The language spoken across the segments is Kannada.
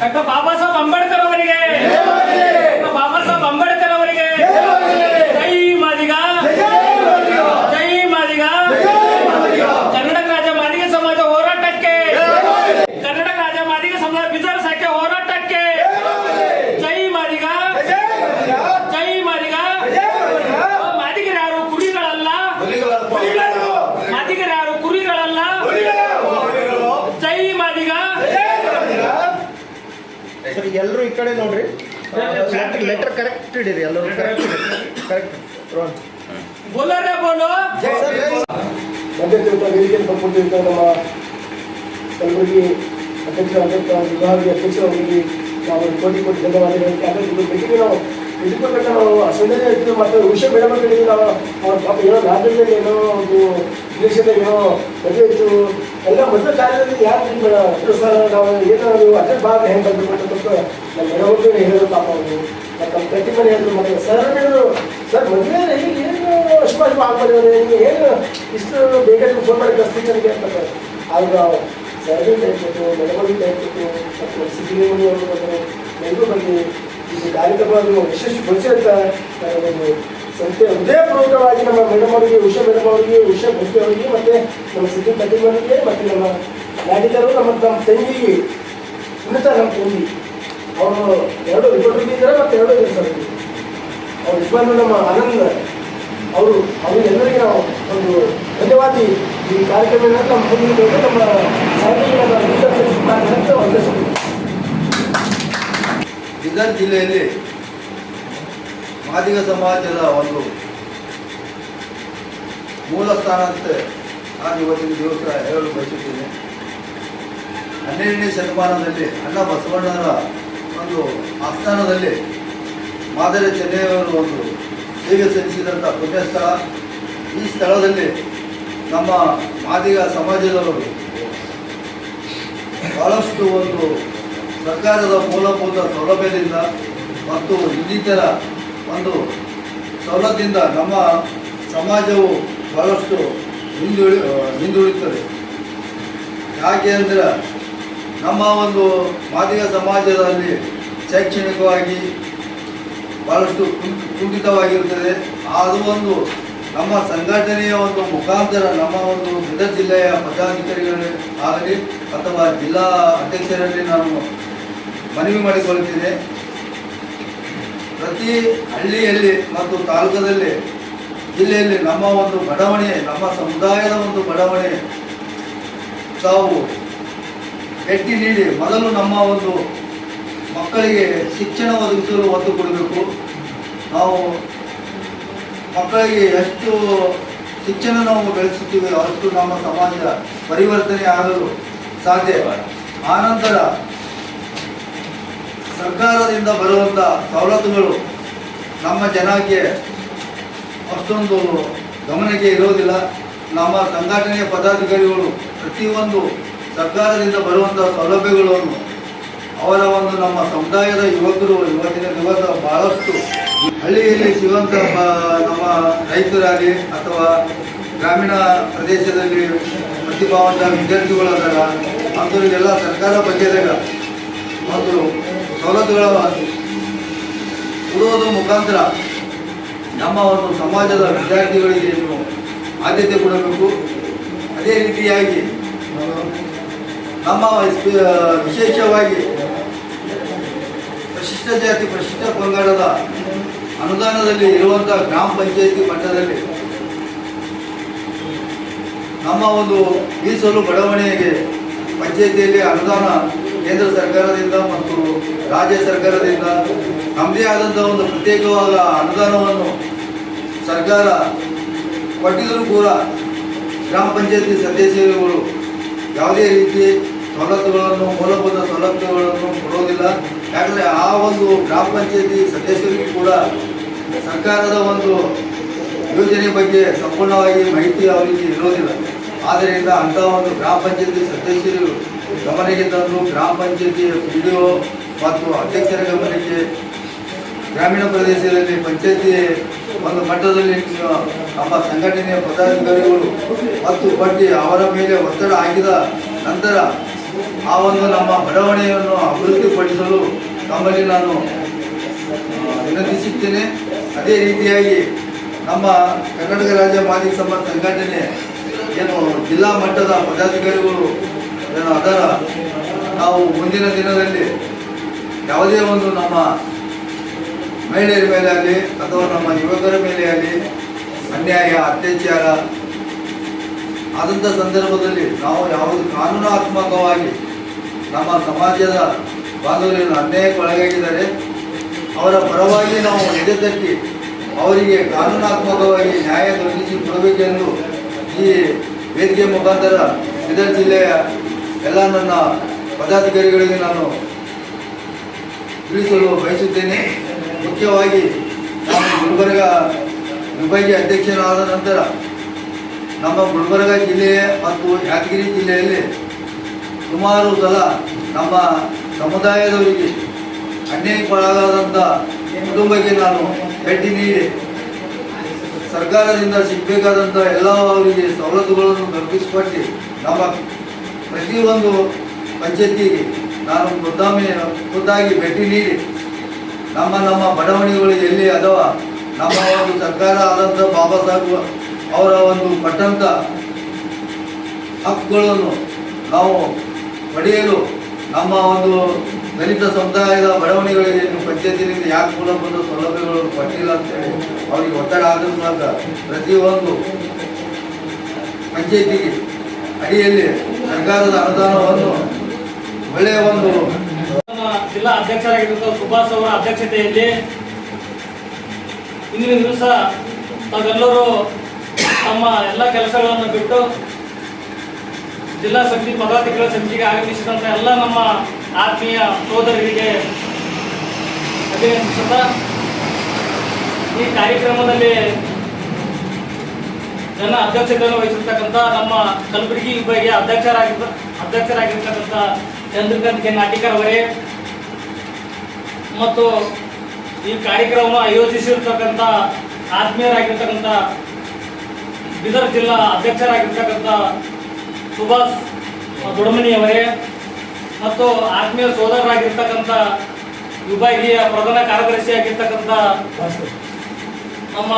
ಡಾಕ್ಟರ್ ಬಾಬಾ ಸಾಹೇಬ್ ಅಂಬೇಡ್ಕರ್ ಅವರಿಗೆ ಡಾಕ್ಟರ್ ಬಾಬಾ ಸಾಹೇಬ್ ಅಂಬೇಡ್ಕರ್ ಅವರಿಗೆ ಜೈ ಮಾದಿಗ ಜೈ ಮಾದಿಗ ಕರ್ನಾಟಕ ರಾಜ್ಯ ಮಾದಿಗ ಸಮಾಜ ಹೋರಾಟಕ್ಕೆ ಕರ್ನಾಟಕ ರಾಜ್ಯ ಮಾದಿಗ ಸಮಾಜ ಬಿಜಾರ್ ಶಾಖೆ ಹೋರಾಟಕ್ಕೆ ಜೈ ಮಾದಿಗ ಜೈ ಮಾದಿಗ ಮಾದಿಗರು ಯಾರು ಕುರಿಗಳಲ್ಲ ಮಾದಿಗರು ಯಾರು ಕುರಿಗಳಲ್ಲ ಜೈ ಮಾದಿಗ ಸರ್ ಎಲ್ಲರೂ ಈ ಕಡೆ ನೋಡ್ರಿ. ಲೆಟರ್ ಕರೆಕ್ಟ್ ಇಡಿರಿ ಎಲ್ಲರೂ ಕರೆಕ್ಟ್ ಕರೆಕ್ಟ್ ಬೋಲೋರೆ ಬೋಲೋ. ಮಧ್ಯಂತರ ವೇದಿಕೆ ಕೊಟ್ಟಿದ್ದ ನಮ್ಮ ಕಲಬುರಗಿ ಅಧ್ಯಕ್ಷ ಅಧ್ಯಕ್ಷ ವಿಭಾಗೀಯ ಅಧ್ಯಕ್ಷರವರಿಗೆ ನಾವು ಕೋಟಿ ಕೋಟಿ ಧನ್ಯವಾದಗಳು. ಯಾಕಂದ್ರೆ ಭೇಟಿಗೆ ನಾವು ಇಟ್ಕೊಳ್ಬೇಕು ನಾವು ಇತ್ತು ಇದ್ದು ಮತ್ತು ವಿಷಯ ಬೇಡ ಮಾಡಿ ನಾವು ಅವ್ರ ಪಾಪ ಏನೋ ರಾಜ್ಯದಲ್ಲಿ ಏನೋ ಒಂದು ದೇಶದಾಗ ಏನೋ ಮದುವೆ ಇತ್ತು ಎಲ್ಲ ಮೊದಲ ಕಾರ್ಯದಲ್ಲಿ ಯಾರು ತಿಳ್ಕೊಳ್ಳೋ ಸರ್ ನಾವು ಏನಾದ್ರು ಅದೇ ಭಾಗ ಹೆಂಗೆ ಬಂದು ನಮ್ಮ ಮೆರವಣಿಗೆ ಹೇಳಿದ್ರು ಪಾಪ ಅವರು, ಮತ್ತು ನಮ್ಮ ಪ್ರತಿ ಮನೆ ಹೇಳಿದ್ರು ಮತ್ತೆ ಸರ್ ಹೇಳಿದ್ರು ಸರ್, ಮದುವೆ ಈಗ ಏನು ಅಷ್ಟು ಅಷ್ಟು ಆಗ್ಬಾರ್ದು ಏನು ಇಷ್ಟು ಬೇಗ ಫೋನ್ ಮಾಡಿ ಕಳಿಸ್ತೀನಿ ನನಗೆ ಅಂತ ಆಗ ಸರ್ವೆ ಟೈಪ್ ಕೊಟ್ಟು ಮೆರವಣಿಗೆ ಟೈಪ್ ಕೊಟ್ಟು, ಮತ್ತು ಸಿದ್ಧಿಮಣಿ ಅವರು ಬಂದರು, ಎಲ್ಲರೂ ಬಂದು ಇದು ಕಾರ್ಯಕ್ರಮವನ್ನು ಯಶಸ್ವಿಗೊಳಿಸಿ ಅಂತ ಒಂದು ಸಂತೆ ಹೃದಯಪೂರ್ವಕವಾಗಿ ನಮ್ಮ ಮೇಡಮ್ ಅವರಿಗೆ ಉಷಾ ಮೇಡಮ್ ಅವರಿಗೆ ಉಷಾ ಭಕ್ತಿ ಅವರಿಗೆ ಮತ್ತು ನಮ್ಮ ಸುದ್ದಿ ಪಟೇಲ್ ಅವರಿಗೆ, ಮತ್ತು ನಮ್ಮ ನಾಡಿಕರು ನಮ್ಮ ನಮ್ಮ ತಂಗಿ ಸುನಿತ ನಮ್ಮ ತಂಗಿ, ಅವರು ಎರಡು ರಿಪೋರ್ಟರ್ ಇದ್ದಾರೆ ಮತ್ತು ಎರಡು ಇದ್ದಾರೆ ಅವ್ರ ಯಜಮಾನ ನಮ್ಮ ಆನಂದ್, ಅವರು, ಅವರಿಗೆಲ್ಲರಿಗೆ ನಾವು ಒಂದು ಧನ್ಯವಾದಿ ಈ ಕಾರ್ಯಕ್ರಮ ನಮ್ಮ ಬಗ್ಗೆ ನಮ್ಮ ಬೀದರ್ ಜಿಲ್ಲೆಯಲ್ಲಿ ಮಾದಿಗ ಸಮಾಜದ ಒಂದು ಮೂಲ ಸ್ಥಾನ ಅಂತ ನಾನು ಇವತ್ತಿನ ದಿವಸ ಹೇಳಲು ಬಯಸುತ್ತೇನೆ. ಹನ್ನೆರಡನೇ ಶತಮಾನದಲ್ಲಿ ಅಣ್ಣ ಬಸವಣ್ಣನ ಒಂದು ಆಸ್ಥಾನದಲ್ಲಿ ಮಾದರಿ ಚೆನ್ನೈಯವರು ಒಂದು ಸೇವೆ ಸಲ್ಲಿಸಿದಂಥ ಪುಣ್ಯಸ್ಥಳ, ಈ ಸ್ಥಳದಲ್ಲಿ ನಮ್ಮ ಮಾದಿಗ ಸಮಾಜದವರು ಬಹಳಷ್ಟು ಒಂದು ಸರ್ಕಾರದ ಮೂಲಭೂತ ಸೌಲಭ್ಯದಿಂದ ಮತ್ತು ಇನ್ನಿತರ ಒಂದು ಸವಲತ್ತಿಂದ ನಮ್ಮ ಸಮಾಜವು ಬಹಳಷ್ಟು ಹಿಂದುಳಿ ಹಿಂದುಳಿಯುತ್ತದೆ. ಯಾಕೆ ಅಂದರೆ ನಮ್ಮ ಒಂದು ಮಾದಿಗ ಸಮಾಜದಲ್ಲಿ ಶೈಕ್ಷಣಿಕವಾಗಿ ಬಹಳಷ್ಟು ಕುಂಠಿತವಾಗಿರುತ್ತದೆ. ಅದು ಒಂದು ನಮ್ಮ ಸಂಘಟನೆಯ ಒಂದು ಮುಖಾಂತರ ನಮ್ಮ ಒಂದು ಗಿಡ ಜಿಲ್ಲೆಯ ಪದಾಧಿಕಾರಿಗಳೇ ಆಗಲಿ ಅಥವಾ ಜಿಲ್ಲಾ ಅಧ್ಯಕ್ಷರಲ್ಲಿ ನಾನು ಮನವಿ ಮಾಡಿಕೊಳ್ಳುತ್ತೇನೆ. ಪ್ರತಿ ಹಳ್ಳಿಯಲ್ಲಿ ಮತ್ತು ತಾಲೂಕದಲ್ಲಿ ಜಿಲ್ಲೆಯಲ್ಲಿ ನಮ್ಮ ಒಂದು ಬಡಾವಣೆ, ನಮ್ಮ ಸಮುದಾಯದ ಒಂದು ಬಡಾವಣೆ, ತಾವು ಭೇಟಿ ನೀಡಿ ಮೊದಲು ನಮ್ಮ ಒಂದು ಮಕ್ಕಳಿಗೆ ಶಿಕ್ಷಣ ಒದಗಿಸಲು ಒತ್ತು ಕೊಡಬೇಕು. ನಾವು ಮಕ್ಕಳಿಗೆ ಎಷ್ಟು ಶಿಕ್ಷಣ ನಾವು ಬೆಳೆಸುತ್ತೀವಿ ಅಷ್ಟು ನಮ್ಮ ಸಮಾಜ ಪರಿವರ್ತನೆ ಆಗಲು ಸಾಧ್ಯ. ಆನಂತರ ಸರ್ಕಾರದಿಂದ ಬರುವಂಥ ಸವಲತ್ತುಗಳು ನಮ್ಮ ಜನಕ್ಕೆ ಅಷ್ಟೊಂದು ಗಮನಕ್ಕೆ ಇರೋದಿಲ್ಲ ನಮ್ಮ ಸಂಘಟನೆಯ ಪದಾಧಿಕಾರಿಗಳು ಪ್ರತಿಯೊಂದು ಸರ್ಕಾರದಿಂದ ಬರುವಂಥ ಸೌಲಭ್ಯಗಳನ್ನು ಅವರ ಒಂದು ನಮ್ಮ ಸಮುದಾಯದ ಯುವಕರು ಇವತ್ತಿನ ದಿವಸ ಬಹಳಷ್ಟು ಹಳ್ಳಿಯಲ್ಲಿ ಸಿಗುವಂಥ ನಮ್ಮ ರೈತರಾಗಲಿ ಅಥವಾ ಗ್ರಾಮೀಣ ಪ್ರದೇಶದಲ್ಲಿ ಪ್ರತಿಭಾವಂತ ವಿದ್ಯಾರ್ಥಿಗಳಾದಾಗ ಅಂಥವ್ರಿಗೆಲ್ಲ ಸರ್ಕಾರ ಬಗ್ಗೆದಾಗ ಒಂದು ಸವಲತ್ತುಗಳ ಕೊಡುವುದರ ಮುಖಾಂತರ ನಮ್ಮ ಒಂದು ಸಮಾಜದ ವಿದ್ಯಾರ್ಥಿಗಳಿಗೆ ಆದ್ಯತೆ ಕೊಡಬೇಕು. ಅದೇ ರೀತಿಯಾಗಿ ನಮ್ಮ ವಿಶೇಷವಾಗಿ ಪ್ರಶಿಷ್ಟ ಜಾತಿ, ಪ್ರಶಿಷ್ಟ ಪಂಗಡದ ಅನುದಾನದಲ್ಲಿ ಇರುವಂಥ ಗ್ರಾಮ ಪಂಚಾಯತಿ ಮಟ್ಟದಲ್ಲಿ ನಮ್ಮ ಒಂದು ಮೀಸಲು ಬಡಾವಣೆಗೆ ಪಂಚಾಯತಿಯಲ್ಲಿ ಅನುದಾನ ಕೇಂದ್ರ ಸರ್ಕಾರದಿಂದ ಮತ್ತು ರಾಜ್ಯ ಸರ್ಕಾರದಿಂದ ನಮ್ಮದೇ ಆದಂಥ ಒಂದು ಪ್ರತ್ಯೇಕವಾದ ಅನುದಾನವನ್ನು ಸರ್ಕಾರ ಕೊಟ್ಟಿದ್ದರೂ ಕೂಡ ಗ್ರಾಮ ಪಂಚಾಯತಿ ಸದಸ್ಯರುಗಳು ಯಾವುದೇ ರೀತಿ ಸವಲತ್ತುಗಳನ್ನು, ಮೂಲಭೂತ ಸವಲತ್ತುಗಳನ್ನು ಕೊಡೋದಿಲ್ಲ. ಯಾಕಂದರೆ ಆ ಒಂದು ಗ್ರಾಮ ಪಂಚಾಯತಿ ಸದಸ್ಯರಿಗೂ ಕೂಡ ಸರ್ಕಾರದ ಒಂದು ಯೋಜನೆ ಬಗ್ಗೆ ಸಂಪೂರ್ಣವಾಗಿ ಮಾಹಿತಿ ಅವರಿಗೆ ಇರೋದಿಲ್ಲ. ಆದ್ದರಿಂದ ಅಂಥ ಒಂದು ಗ್ರಾಮ ಪಂಚಾಯತಿ ಸದಸ್ಯರು ಗಮನಕ್ಕೆ ತಂದು ಗ್ರಾಮ ಪಂಚಾಯತಿ ಒ ಮತ್ತು ಅಧ್ಯಕ್ಷರ ಗಮನಕ್ಕೆ ಗ್ರಾಮೀಣ ಪ್ರದೇಶದಲ್ಲಿ ಪಂಚಾಯತಿ ಒಂದು ಮಟ್ಟದಲ್ಲಿ ನಮ್ಮ ಸಂಘಟನೆಯ ಪದಾಧಿಕಾರಿಗಳು ಮತ್ತು ಪಟ್ಟಿ ಅವರ ಮೇಲೆ ಒತ್ತಡ ಹಾಕಿದ ನಂತರ ಆ ಒಂದು ನಮ್ಮ ಬಡಾವಣೆಯನ್ನು ಅಭಿವೃದ್ಧಿಪಡಿಸಲು ನಮ್ಮಲ್ಲಿ ನಾನು ವಿನಂತಿಸುತ್ತೇನೆ. ಅದೇ ರೀತಿಯಾಗಿ ನಮ್ಮ ಕರ್ನಾಟಕ ರಾಜ್ಯ ಮಾದಿಕ ಸಂಘಟನೆ ಏನು ಜಿಲ್ಲಾ ಮಟ್ಟದ ಪದಾಧಿಕಾರಿಗಳು ಏನು ಅದರ. ನಾವು ಮುಂದಿನ ದಿನದಲ್ಲಿ ಯಾವುದೇ ಒಂದು ನಮ್ಮ ಮಹಿಳೆಯರ ಮೇಲೆ ಆಗಲಿ ಅಥವಾ ನಮ್ಮ ಯುವಕರ ಮೇಲೆ ಆಗಲಿ ಅನ್ಯಾಯ, ಅತ್ಯಾಚಾರ ಆದಂಥ ಸಂದರ್ಭದಲ್ಲಿ ನಾವು ಯಾವುದು ಕಾನೂನಾತ್ಮಕವಾಗಿ ನಮ್ಮ ಸಮಾಜದ ಬಾಂಧವರನ್ನು ಅನ್ಯಾಯಕ್ಕೆ ಒಳಗಾಗಿದ್ದಾರೆ. ಅವರ ಪರವಾಗಿ ನಾವು ಎದೆ ತಟ್ಟಿ ಅವರಿಗೆ ಕಾನೂನಾತ್ಮಕವಾಗಿ ನ್ಯಾಯ ದೊರಕಿಸಿ ಕೊಡಬೇಕೆಂದು ಈ ವೇದಿಕೆ ಮುಖಾಂತರ ಬೀದರ್ ಜಿಲ್ಲೆಯ ಎಲ್ಲ ನನ್ನ ಪದಾಧಿಕಾರಿಗಳಿಗೆ ನಾನು ತಿಳಿಸಲು ಬಯಸುತ್ತೇನೆ. ಮುಖ್ಯವಾಗಿ ನಾನು ಗುಲ್ಬರ್ಗ ವಿಭಾಗೀಯ ಅಧ್ಯಕ್ಷರಾದ ನಂತರ ನಮ್ಮ ಗುಲ್ಬರ್ಗ ಜಿಲ್ಲೆಯ ಮತ್ತು ಯಾದಗಿರಿ ಜಿಲ್ಲೆಯಲ್ಲಿ ಸುಮಾರು ಸಲ ನಮ್ಮ ಸಮುದಾಯದವರಿಗೆ ಅನ್ಯಾಯಕ್ಕೊಳಗಾದಂಥ ಕುಟುಂಬಕ್ಕೆ ನಾನು ಭೇಟಿ ನೀಡಿ ಸರ್ಕಾರದಿಂದ ಸಿಗಬೇಕಾದಂಥ ಎಲ್ಲ ಅವರಿಗೆ ಸವಲತ್ತುಗಳನ್ನು ಕಲ್ಪಿಸಿಕೊಟ್ಟು ನಮ್ಮ ಪ್ರತಿಯೊಂದು ಪಂಚಾಯತಿಗೆ ನಾನು ಖುದ್ದಾಮಿ, ಖುದ್ದಾಗಿ ಭೇಟಿ ನೀಡಿ ನಮ್ಮ ನಮ್ಮ ಬಡಾವಣೆಗಳು ಎಲ್ಲಿ ಅಥವಾ ನಮ್ಮ ಒಂದು ಸರ್ಕಾರ ಆದಂಥ ಬಾಬಾ ಸಾಹೇಬ್ ಅವರ ಒಂದು ಪಟ್ಟಂತ ಹಕ್ಕುಗಳನ್ನು ನಾವು ಪಡೆಯಲು ನಮ್ಮ ಒಂದು ದಲಿತ ಸಮುದಾಯದ ಬಡಾವಣೆಗಳಿಗೆ ನೀವು ಪಂಚಾಯತಿನಿಂದ ಯಾಕೆ ಮೂಲಭೂತ ಸೌಲಭ್ಯಗಳನ್ನು ಕೊಟ್ಟಿಲ್ಲ ಅಂತೇಳಿ ಅವರಿಗೆ ಒತ್ತಡ ಆದ ಮೂಲಕ ಪ್ರತಿಯೊಂದು ಪಂಚಾಯತಿಗೆ ಅಡಿಯಲ್ಲಿ ಸರ್ಕಾರದ ಅನುದಾನವನ್ನು ಒಳ್ಳೆಯ ಒಂದು ಜಿಲ್ಲಾ ಅಧ್ಯಕ್ಷರಾಗಿರುವಂತಹ ಸುಭಾಷ್ ಅವರ ಅಧ್ಯಕ್ಷತೆಯಲ್ಲಿ ಇಂದಿನ ದಿವಸ ತಾವೆಲ್ಲರೂ ತಮ್ಮ ಎಲ್ಲ ಕೆಲಸಗಳನ್ನು ಬಿಟ್ಟು ಜಿಲ್ಲಾ ಸಮಿತಿ ಪದಾಧಿಕಾರಿಗಳ ಸಮಿತಿಗೆ ಆಗಮಿಸಿದಂಥ ಎಲ್ಲ ನಮ್ಮ ಆತ್ಮೀಯ ಸೋದರರಿಗೆ ಅಭಿನಂದಿಸುತ್ತ ಈ ಕಾರ್ಯಕ್ರಮದಲ್ಲಿ ಜನ ಅಧ್ಯಕ್ಷತೆಯನ್ನು ವಹಿಸಿರ್ತಕ್ಕಂಥ ನಮ್ಮ ಕಲಬುರಗಿ ವಿಭಾಗೀಯ ಅಧ್ಯಕ್ಷರಾಗಿದ್ದ, ಅಧ್ಯಕ್ಷರಾಗಿರ್ತಕ್ಕಂಥ ಚಂದ್ರಕಾಂತ್ ಕೆ. ನಾಟಿಕರ್ ಅವರೇ ಮತ್ತು ಈ ಕಾರ್ಯಕ್ರಮವನ್ನು ಆಯೋಜಿಸಿರ್ತಕ್ಕಂಥ ಆತ್ಮೀಯರಾಗಿರ್ತಕ್ಕಂಥ ಬೀದರ್ ಜಿಲ್ಲಾ ಅಧ್ಯಕ್ಷರಾಗಿರ್ತಕ್ಕಂಥ ಸುಭಾಷ್ ದೊಡಮನಿ ಅವರೇ ಮತ್ತು ಆತ್ಮೀಯ ಸೋದರರಾಗಿರ್ತಕ್ಕಂಥ ವಿಭಾಗೀಯ ಪ್ರಧಾನ ಕಾರ್ಯದರ್ಶಿಯಾಗಿರ್ತಕ್ಕಂಥ ನಮ್ಮ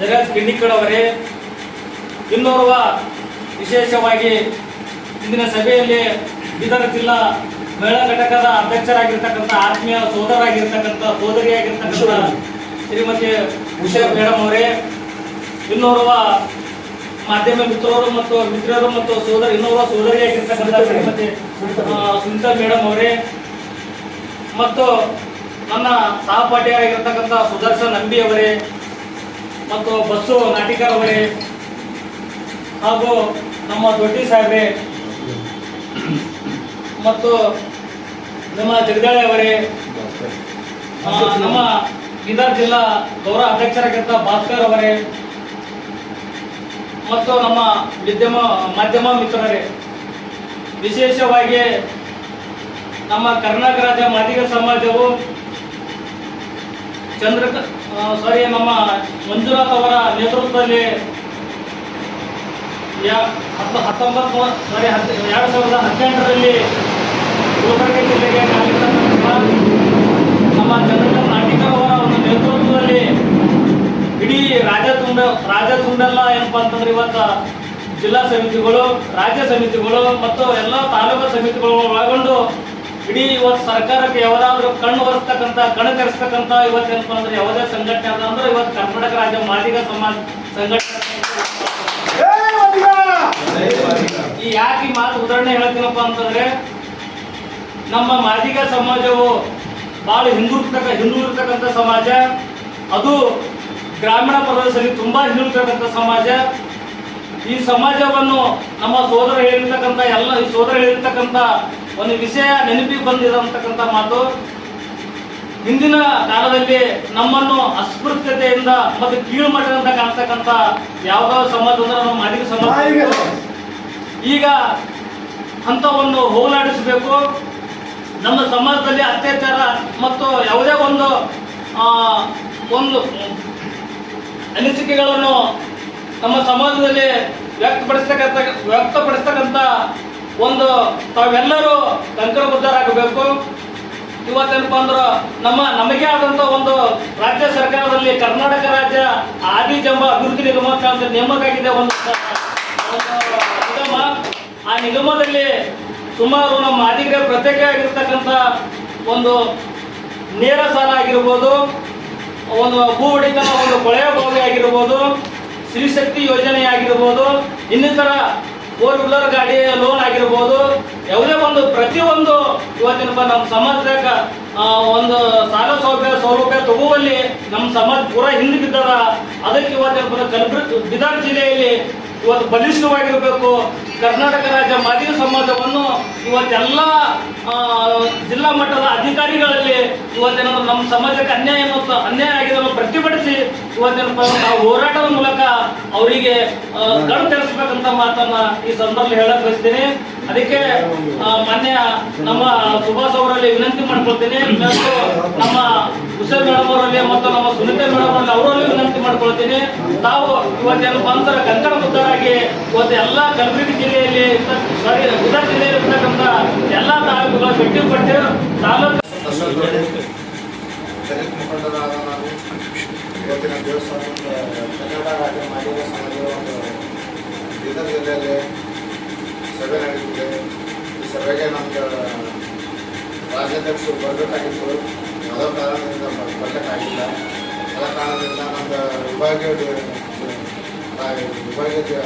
ಜಗತ್ ಕಿಂಡಿಕಡ್ ಅವರೇ ಇನ್ನೋರ್ವ ವಿಶೇಷವಾಗಿ ಇಂದಿನ ಸಭೆಯಲ್ಲಿ ಬೀದರ್ ಜಿಲ್ಲಾ ಮಹಿಳಾ ಘಟಕದ ಅಧ್ಯಕ್ಷರಾಗಿರ್ತಕ್ಕಂಥ, ಆತ್ಮೀಯ ಸೋದರರಾಗಿರ್ತಕ್ಕಂಥ, ಸೋದರಿಯಾಗಿರ್ತಕ್ಕಂಥ ಶ್ರೀಮತಿ ಉಷಾ ಮೇಡಮ್ ಅವರೇ, ಇನ್ನೋರ್ವ ಮಾಧ್ಯಮ ಮಿತ್ರರು ಮತ್ತು ಮಿತ್ರರು ಮತ್ತು ಸೋದರ ಇನ್ನೋರ ಸೋದರಿಯಾಗಿರ್ತಕ್ಕಂಥ ಶ್ರೀಮತಿ ಸುನಿತಾ ಮೇಡಮ್ ಅವರೇ ಮತ್ತು ನನ್ನ ಸಹಪಾಠಿಯಾಗಿರ್ತಕ್ಕಂಥ ಸುದರ್ಶನ್ ನಂಬಿ ಅವರೇ ಮತ್ತು ಬಸ್ಸು ನಾಟಿಕರ್ ಅವರೇ ಹಾಗೂ ನಮ್ಮ ದೊಡ್ಡಿ ಸಾಹೇಬ್ರೆ ಮತ್ತು ನಮ್ಮ ಜಗದಾಳೆ ಅವರೇ ನಮ್ಮ ಬೀದರ್ ಜಿಲ್ಲಾ ಗೌರವ ಅಧ್ಯಕ್ಷರಾಗಿರ್ತ ಭಾಸ್ಕರ್ ಅವರೇ ಮತ್ತು ನಮ್ಮ ವಿದ್ಯಮ ಮಾಧ್ಯಮ ಮಿತ್ರರೇ, ವಿಶೇಷವಾಗಿ ನಮ್ಮ ಕರ್ನಾಟಕ ರಾಜ್ಯ ಮಾದಿಗ ಸಮಾಜವು ಚಂದ್ರ ಸಾರಿ ನಮ್ಮ ಮಂಜುನಾಥ್ ಅವರ ನೇತೃತ್ವದಲ್ಲಿ ಯಾ- ಹತ್ತು, ಹತ್ತೊಂಬತ್ತು ಸಾರಿ ಹತ್ತು, ಎರಡು ಸಾವಿರದ ಹದಿನೆಂಟರಲ್ಲಿ ಗುಲ್ಬರ್ಗ ಜಿಲ್ಲೆಗೆ ಕಾಲಿಟ್ಟ ನಮ್ಮ ಚಂದ್ರಕಾಂತ್ ನಾಟಿಕರ್ ಅವರ ಒಂದು ನೇತೃತ್ವದಲ್ಲಿ ಇಡೀ ರಾಜತುಂಡ ರಾಜತುಂಡೆಲ್ಲ ಏನಪ್ಪಾ ಅಂತಂದ್ರೆ ಇವತ್ತ ಜಿಲ್ಲಾ ಸಮಿತಿಗಳು, ರಾಜ್ಯ ಸಮಿತಿಗಳು ಮತ್ತು ಎಲ್ಲ ತಾಲೂಕು ಸಮಿತಿಗಳು ಒಳಗೊಂಡು ಇಡೀ ಇವತ್ತು ಸರ್ಕಾರಕ್ಕೆ ಯಾವ್ದಾದ್ರು ಕಣ್ಣು ಒರೆಸ್ತಕ್ಕಂಥ, ಕಣ್ಣು ತೆರೆಸ್ತಕ್ಕಂಥ ಇವತ್ತೇನಪ್ಪ ಅಂದ್ರೆ ಯಾವುದೇ ಸಂಘಟನೆ ಅದ ಅಂದ್ರೆ ಇವತ್ತು ಕರ್ನಾಟಕ ರಾಜ್ಯ ಮಾದಿಗ ಸಮಾಜ ಸಂಘಟನೆ ಈ ಯಾಕೆ ಈ ಮಾತು ಉದಾಹರಣೆ ಹೇಳ್ತೀನಪ್ಪ ಅಂತಂದ್ರೆ ನಮ್ಮ ಮಾದಿಗ ಸಮಾಜವು ಬಹಳ ಹಿಂದುಳಿತಕ್ಕ ಹಿಂದುಳಿರ್ತಕ್ಕಂಥ ಸಮಾಜ. ಅದು ಗ್ರಾಮೀಣ ಪ್ರದೇಶದಲ್ಲಿ ತುಂಬಾ ಹಿಂದುಳಿತಕ್ಕಂಥ ಸಮಾಜ, ಈ ಸಮಾಜವನ್ನು ನಮ್ಮ ಸೋದರ ಹೇಳಿರ್ತಕ್ಕಂಥ ಎಲ್ಲ, ಈ ಸೋದರ ಹೇಳಿರ್ತಕ್ಕಂಥ ಒಂದು ವಿಷಯ ನೆನಪಿಗೆ ಬಂದಿರತಕ್ಕಂಥ ಮಾತು. ಹಿಂದಿನ ಕಾಲದಲ್ಲಿ ನಮ್ಮನ್ನು ಅಸ್ಪೃಶ್ಯತೆಯಿಂದ ಮತ್ತು ಕೀಳುಮಟ್ಟದಿಂದ ಕಾಣ್ತಕ್ಕಂಥ ಯಾವ್ದಾವ ಸಮಾಜ ನಮ್ಮ ಮಾದಿಗ ಸಮಾಜ. ಈಗ ಹಂತವನ್ನು ಹೋಗಲಾಡಿಸಬೇಕು. ನಮ್ಮ ಸಮಾಜದಲ್ಲಿ ಅತ್ಯಾಚಾರ ಮತ್ತು ಯಾವುದೇ ಒಂದು ಒಂದು ಅನಿಸಿಕೆಗಳನ್ನು ನಮ್ಮ ಸಮಾಜದಲ್ಲಿ ವ್ಯಕ್ತಪಡಿಸ್ತಕ್ಕಂಥ ವ್ಯಕ್ತಪಡಿಸ್ತಕ್ಕಂಥ ಒಂದು ತಾವೆಲ್ಲರೂ ಕಂಕಣಬದ್ಧರಾಗಬೇಕು. ಇವತ್ತೇನಪ್ಪ ಅಂದ್ರೆ ನಮ್ಮ ನಮಗೆ ಆದಂತ ಒಂದು ರಾಜ್ಯ ಸರ್ಕಾರದಲ್ಲಿ ಕರ್ನಾಟಕ ರಾಜ್ಯ ಆದಿ ಜಂಬ ಅಭಿವೃದ್ಧಿ ನಿಗಮ ನೇಮಕ ಆಗಿದೆ ಒಂದು ಒಂದು ನಿಗಮ. ಆ ನಿಗಮದಲ್ಲಿ ಸುಮಾರು ನಮ್ಮ ಆದಿಗೆ ಪ್ರತ್ಯೇಕ ಆಗಿರ್ತಕ್ಕಂಥ ಒಂದು ನೇರ ಸಾಲ ಆಗಿರ್ಬೋದು. ಒಂದು ಭೂ ಹೊಡಿತನ ಒಂದು ಕೊಳೆಯ ಬಾವಿ ಆಗಿರ್ಬೋದು ಸ್ತ್ರೀಶಕ್ತಿ ಯೋಜನೆ ಆಗಿರ್ಬೋದು, ಇನ್ನಿತರ ಫೋರ್ ವೀಲರ್ ಗಾಡಿ ಲೋನ್ ಆಗಿರ್ಬೋದು, ಯಾವುದೇ ಒಂದು ಪ್ರತಿಯೊಂದು ಇವತ್ತಿನ ನಮ್ಮ ಸಮಾಜದಾಗ ಒಂದು ಸಾಲ ಸೌಲಭ್ಯ ಸೌಲಭ್ಯ ತಗುವಲ್ಲಿ ನಮ್ಮ ಸಮಾಜ ಪೂರ ಹಿಂದೆ ಬಿದ್ದದ. ಅದಕ್ಕೆ ಇವತ್ತಿನ ಕಲಬುರಗಿ, ಬೀದರ್ ಜಿಲ್ಲೆಯಲ್ಲಿ ಇವತ್ತು ಬಲಿಷ್ಠವಾಗಿರಬೇಕು. ಕರ್ನಾಟಕ ರಾಜ್ಯ ಮಾದಿಗ ಸಮಾಜವನ್ನು ಇವತ್ತೆಲ್ಲ ಜಿಲ್ಲಾ ಮಟ್ಟದ ಅಧಿಕಾರಿಗಳಲ್ಲಿ ಇವತ್ತೇನಾದ್ರು ನಮ್ಮ ಸಮಾಜಕ್ಕೆ ಅನ್ಯಾಯ ಮತ್ತು ಅನ್ಯಾಯ ಆಗಿದೆ ಅನ್ನೋ ಪ್ರತಿಭಟಿಸಿ ಇವತ್ತೇನಪ್ಪ ನಾವು ಹೋರಾಟದ ಮೂಲಕ ಅವರಿಗೆ ಕಣ್ ತೆರೆಸ್ಬೇಕಂತ ಮಾತನ್ನ ಈ ಸಂದರ್ಭದಲ್ಲಿ ಹೇಳಕ್ ಬಯಸ್ತೀನಿ. ಅದಕ್ಕೆ ಮಾನ್ಯ ನಮ್ಮ ಸುಭಾಷ್ ಅವರಲ್ಲಿ ವಿನಂತಿ ಮಾಡ್ಕೊಳ್ತೀನಿ. ಮತ್ತು ನಮ್ಮ ಹುಸೇನ್ ಮೇಡಮ್ ಅವರಲ್ಲಿ ಮತ್ತು ನಮ್ಮ ಸುನಿತಾ ಮೇಡಮ್ ಅವರಲ್ಲಿ ಅವರಲ್ಲಿ ವಿನಂತಿ ಮಾಡ್ಕೊಳ್ತೀನಿ. ತಾವು ಇವತ್ತೇನಪ್ಪ ಅಂದ್ರೆ ಕಂಕಣ ಮುದ್ದರಾಗಿ ಇವತ್ತು ಎಲ್ಲಾ ಕಲಬುರಗಿ ಜಿಲ್ಲೆಯಲ್ಲಿ ಸಾರಿ ಬೀದರ್ ಜಿಲ್ಲೆಯಲ್ಲಿ ಇರ್ತಕ್ಕಂಥ ಎಲ್ಲ ತಾಲೂಕುಗಳ ಭೇಟಿ ಕೊಟ್ಟು ತಾಲೂಕು ನಾನು ಇವತ್ತಿನ ದೇವಸ್ಥಾನ ಕನ್ನಡ ರಾಜ್ಯ ಮಾದಿಗ ಸಮಾಜದ ಒಂದು ಬೀದರ್ ಜಿಲ್ಲೆಯಲ್ಲಿ ಸಭೆ ನಡೆದಿದೆ ಈ ಸಭೆಗೆ ನಮ್ಗೆ ರಾಜ್ಯಾಧ್ಯಕ್ಷರು ಬರಬೇಕಾಗಿತ್ತು ಯಾವುದೋ ಕಾರಣದಿಂದ ಬರಬೇಕಾಗಿಲ್ಲ ಆದ ಕಾರಣದಿಂದ ನಮ್ದು ವಿಭಾಗೀಯ ಆ, ವಿಭಾಗೀಯ.